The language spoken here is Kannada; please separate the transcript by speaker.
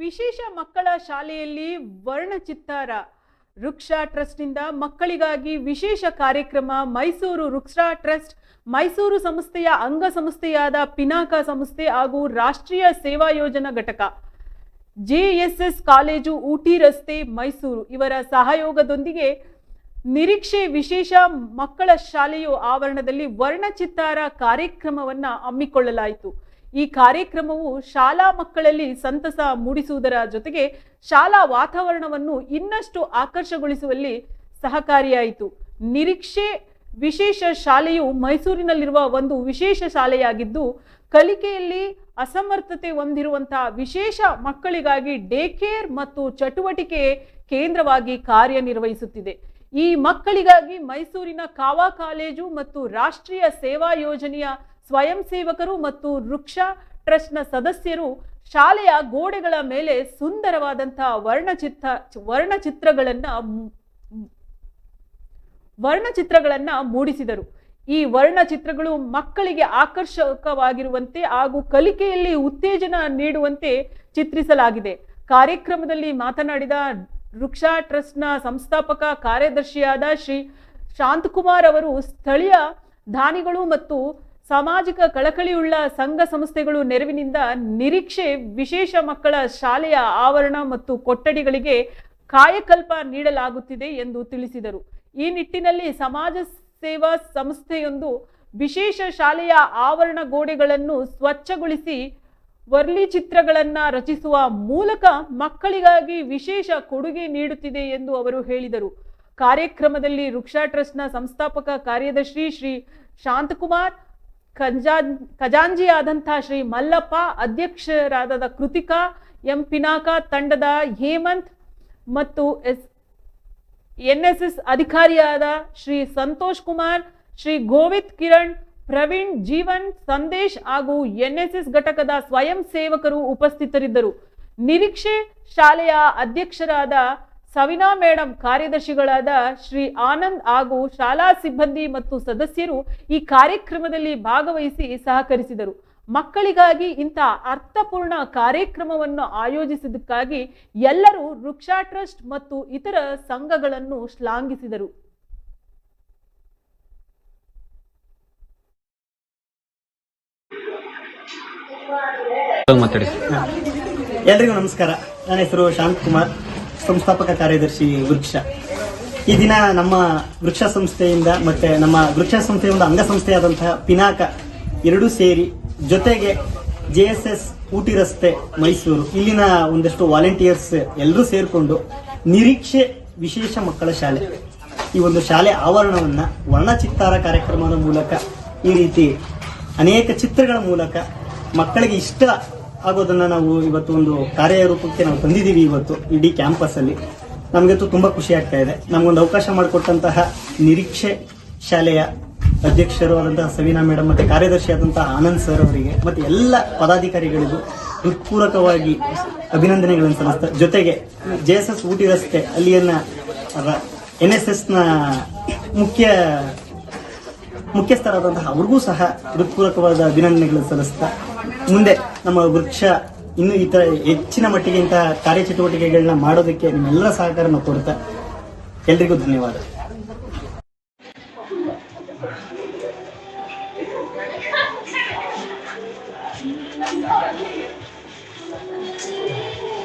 Speaker 1: ವಿಶೇಷ ಮಕ್ಕಳ ಶಾಲೆಯಲ್ಲಿ ವರ್ಣಚಿತ್ತಾರ ವೃಕ್ಷ ಟ್ರಸ್ಟ್ನಿಂದ ಮಕ್ಕಳಿಗಾಗಿ ವಿಶೇಷ ಕಾರ್ಯಕ್ರಮ ಮೈಸೂರು ವೃಕ್ಷ ಟ್ರಸ್ಟ್, ಮೈಸೂರು ಸಂಸ್ಥೆಯ ಅಂಗ ಸಂಸ್ಥೆಯಾದ ಪಿನಾಕ ಸಂಸ್ಥೆ ಹಾಗೂ ರಾಷ್ಟ್ರೀಯ ಸೇವಾ ಯೋಜನಾ ಘಟಕ, ಜೆಎಸ್ಎಸ್ ಕಾಲೇಜು ಊಟಿ ರಸ್ತೆ ಮೈಸೂರು ಇವರ ಸಹಯೋಗದೊಂದಿಗೆ ನಿರೀಕ್ಷೆ ವಿಶೇಷ ಮಕ್ಕಳ ಶಾಲೆಯು ಆವರಣದಲ್ಲಿ ವರ್ಣಚಿತ್ತಾರ ಕಾರ್ಯಕ್ರಮವನ್ನ ಹಮ್ಮಿಕೊಳ್ಳಲಾಯಿತು. ಈ ಕಾರ್ಯಕ್ರಮವು ಶಾಲಾ ಮಕ್ಕಳಲ್ಲಿ ಸಂತಸ ಮೂಡಿಸುವುದರ ಜೊತೆಗೆ ಶಾಲಾ ವಾತಾವರಣವನ್ನು ಇನ್ನಷ್ಟು ಆಕರ್ಷಗೊಳಿಸುವಲ್ಲಿ ಸಹಕಾರಿಯಾಯಿತು. ನಿರೀಕ್ಷೆ ವಿಶೇಷ ಶಾಲೆಯು ಮೈಸೂರಿನಲ್ಲಿರುವ ಒಂದು ವಿಶೇಷ ಶಾಲೆಯಾಗಿದ್ದು, ಕಲಿಕೆಯಲ್ಲಿ ಅಸಮರ್ಥತೆ ಹೊಂದಿರುವಂತಹ ವಿಶೇಷ ಮಕ್ಕಳಿಗಾಗಿ ಡೇ ಕೇರ್ ಮತ್ತು ಚಟುವಟಿಕೆ ಕೇಂದ್ರವಾಗಿ ಕಾರ್ಯನಿರ್ವಹಿಸುತ್ತಿದೆ. ಈ ಮಕ್ಕಳಿಗಾಗಿ ಮೈಸೂರಿನ ಕಾವಾ ಕಾಲೇಜು ಮತ್ತು ರಾಷ್ಟ್ರೀಯ ಸೇವಾ ಯೋಜನೆಯ ಸ್ವಯಂ ಸೇವಕರು ಮತ್ತು ವೃಕ್ಷ ಟ್ರಸ್ಟ್ನ ಸದಸ್ಯರು ಶಾಲೆಯ ಗೋಡೆಗಳ ಮೇಲೆ ಸುಂದರವಾದಂತಹ ವರ್ಣಚಿತ್ರ, ವರ್ಣಚಿತ್ರಗಳನ್ನ ವರ್ಣಚಿತ್ರಗಳನ್ನ ಮೂಡಿಸಿದರು. ಈ ವರ್ಣಚಿತ್ರಗಳು ಮಕ್ಕಳಿಗೆ ಆಕರ್ಷಕವಾಗಿರುವಂತೆ ಹಾಗೂ ಕಲಿಕೆಯಲ್ಲಿ ಉತ್ತೇಜನ ನೀಡುವಂತೆ ಚಿತ್ರಿಸಲಾಗಿದೆ. ಕಾರ್ಯಕ್ರಮದಲ್ಲಿ ಮಾತನಾಡಿದ ವೃಕ್ಷ ಟ್ರಸ್ಟ್ನ ಸಂಸ್ಥಾಪಕ ಕಾರ್ಯದರ್ಶಿಯಾದ ಶ್ರೀ ಶಾಂತಕುಮಾರ್ ಅವರು ಸ್ಥಳೀಯ ದಾನಿಗಳು ಮತ್ತು ಸಾಮಾಜಿಕ ಕಳಕಳಿಯುಳ್ಳ ಸಂಘ ಸಂಸ್ಥೆಗಳು ನೆರವಿನಿಂದ ನಿರೀಕ್ಷೆ ವಿಶೇಷ ಮಕ್ಕಳ ಶಾಲೆಯ ಆವರಣ ಮತ್ತು ಕೊಠಡಿಗಳಿಗೆ ಕಾಯಕಲ್ಪ ನೀಡಲಾಗುತ್ತಿದೆ ಎಂದು ತಿಳಿಸಿದರು. ಈ ನಿಟ್ಟಿನಲ್ಲಿ ಸಮಾಜ ಸೇವಾ ಸಂಸ್ಥೆಯೊಂದು ವಿಶೇಷ ಶಾಲೆಯ ಆವರಣ ಗೋಡೆಗಳನ್ನು ಸ್ವಚ್ಛಗೊಳಿಸಿ ವರ್ಲಿ ಚಿತ್ರಗಳನ್ನು ರಚಿಸುವ ಮೂಲಕ ಮಕ್ಕಳಿಗಾಗಿ ವಿಶೇಷ ಕೊಡುಗೆ ನೀಡುತ್ತಿದೆ ಎಂದು ಅವರು ಹೇಳಿದರು. ಕಾರ್ಯಕ್ರಮದಲ್ಲಿ ವೃಕ್ಷ ಟ್ರಸ್ಟ್ನ ಸಂಸ್ಥಾಪಕ ಕಾರ್ಯದರ್ಶಿ ಶ್ರೀ ಶಾಂತಕುಮಾರ್ ಖಜಾನ್ ಖಜಾಂಜಿಯಾದಂಥ ಶ್ರೀ ಮಲ್ಲಪ್ಪ ಅಧ್ಯಕ್ಷರಾದ ಕೃತಿಕಾ ಎಂ. ಪಿನಾಕ, ತಂಡದ ಹೇಮಂತ್ ಮತ್ತು ಎಸ್ ಎನ್ಎಸ್ಎಸ್ ಅಧಿಕಾರಿಯಾದ ಶ್ರೀ ಸಂತೋಷ್ ಕುಮಾರ್, ಶ್ರೀ ಗೋವಿಂದ್ ಕಿರಣ್, ಪ್ರವೀಣ್ ಜೀವನ್, ಸಂದೇಶ್ ಹಾಗೂ ಎನ್ಎಸ್ಎಸ್ ಘಟಕದ ಸ್ವಯಂ ಸೇವಕರು ಉಪಸ್ಥಿತರಿದ್ದರು. ನಿರೀಕ್ಷೆ ಶಾಲೆಯ ಅಧ್ಯಕ್ಷರಾದ ಸವಿನಾ ಮೇಡಂ ಕಾರ್ಯದರ್ಶಿಗಳಾದ ಶ್ರೀ ಆನಂದ್ ಹಾಗೂ ಶಾಲಾ ಸಿಬ್ಬಂದಿ ಮತ್ತು ಸದಸ್ಯರು ಈ ಕಾರ್ಯಕ್ರಮದಲ್ಲಿ ಭಾಗವಹಿಸಿ ಸಹಕರಿಸಿದರು. ಮಕ್ಕಳಿಗಾಗಿ ಇಂಥ ಅರ್ಥಪೂರ್ಣ ಕಾರ್ಯಕ್ರಮವನ್ನು ಆಯೋಜಿಸಿದ್ದಕ್ಕಾಗಿ ಎಲ್ಲರೂ ವೃಕ್ಷಾ ಟ್ರಸ್ಟ್ ಮತ್ತು ಇತರ ಸಂಘಗಳನ್ನು ಶ್ಲಾಘಿಸಿದರು.
Speaker 2: ಎಲ್ರಿಗೂ ನಮಸ್ಕಾರ. ನನ್ನ ಹೆಸರು ಶಾಂತ್ ಕುಮಾರ್. ಸಂಸ್ಥಾಪಕ ಕಾರ್ಯದರ್ಶಿ ವೃಕ್ಷ. ಈ ದಿನ ನಮ್ಮ ವೃಕ್ಷ ಸಂಸ್ಥೆಯಿಂದ ಮತ್ತೆ ನಮ್ಮ ವೃಕ್ಷ ಸಂಸ್ಥೆಯ ಒಂದು ಅಂಗಸಂಸ್ಥೆಯಾದಂತಹ ಪಿನಾಕ ಎರಡೂ ಸೇರಿ ಜೊತೆಗೆ ಜೆ ಎಸ್ ಎಸ್ ಊಟಿ ರಸ್ತೆ ಮೈಸೂರು. ಇಲ್ಲಿನ ಒಂದಷ್ಟು ವಾಲಂಟಿಯರ್ಸ್ ಎಲ್ಲರೂ ಸೇರಿಕೊಂಡು ನಿರೀಕ್ಷೆ ವಿಶೇಷ ಮಕ್ಕಳ ಶಾಲೆ. ಈ ಒಂದು ಶಾಲೆ ಆವರಣವನ್ನ ವರ್ಣಚಿತ್ತಾರ ಕಾರ್ಯಕ್ರಮದ ಮೂಲಕ ಈ ರೀತಿ ಅನೇಕ ಚಿತ್ರಗಳ ಮೂಲಕ ಮಕ್ಕಳಿಗೆ ಇಷ್ಟ ಆಗೋದನ್ನ ನಾವು ಇವತ್ತು ಒಂದು ಕಾರ್ಯರೂಪಕ್ಕೆ ನಾವು ತಂದಿದ್ದೀವಿ ಇವತ್ತು ಇಡೀ ಕ್ಯಾಂಪಸ್ ಅಲ್ಲಿ. ನಮಗಂತೂ ತುಂಬಾ ಖುಷಿ ಆಗ್ತಾ ಇದೆ. ನಮ್ಗೊಂದು ಅವಕಾಶ ಮಾಡಿಕೊಟ್ಟಂತಹ ನಿರೀಕ್ಷೆ ಶಾಲೆಯ ಅಧ್ಯಕ್ಷರು ಆದಂತಹ ಸವೀನಾ ಮೇಡಮ್ ಮತ್ತೆ ಕಾರ್ಯದರ್ಶಿ ಆದಂತಹ ಆನಂದ್ ಸರ್ ಅವರಿಗೆ, ಮತ್ತೆ ಎಲ್ಲ ಪದಾಧಿಕಾರಿಗಳಿಗೂ ಹೃತ್ಪೂರ್ವಕವಾಗಿ ಅಭಿನಂದನೆಗಳನ್ನು ಸಲ್ಲಿಸ್ತಾ ಜೊತೆಗೆ ಜೆ ಎಸ್ ಎಸ್ ಊಟಿ ರಸ್ತೆ ಅಲ್ಲಿಯನ್ನ ಎನ್ ಎಸ್ ಎಸ್ನ ಮುಖ್ಯ ಮುಖ್ಯಸ್ಥರಾದಂತಹ ಅವ್ರಿಗೂ ಸಹ ಹೃತ್ಪೂರ್ವಕವಾದ ಅಭಿನಂದನೆಗಳನ್ನು ಸಲ್ಲಿಸ್ತಾ ಮುಂದೆ ನಮ್ಮ ವೃಕ್ಷ ಇನ್ನು ಈ ತರ ಹೆಚ್ಚಿನ ಮಟ್ಟಿಗೆ ಇಂತಹ ಕಾರ್ಯಚಟುವಟಿಕೆಗಳನ್ನ ಮಾಡೋದಕ್ಕೆ ನಿಮ್ಮೆಲ್ಲರ ಸಹಕಾರನ ಕೊಡ್ತಾ ಎಲ್ರಿಗೂ ಧನ್ಯವಾದ.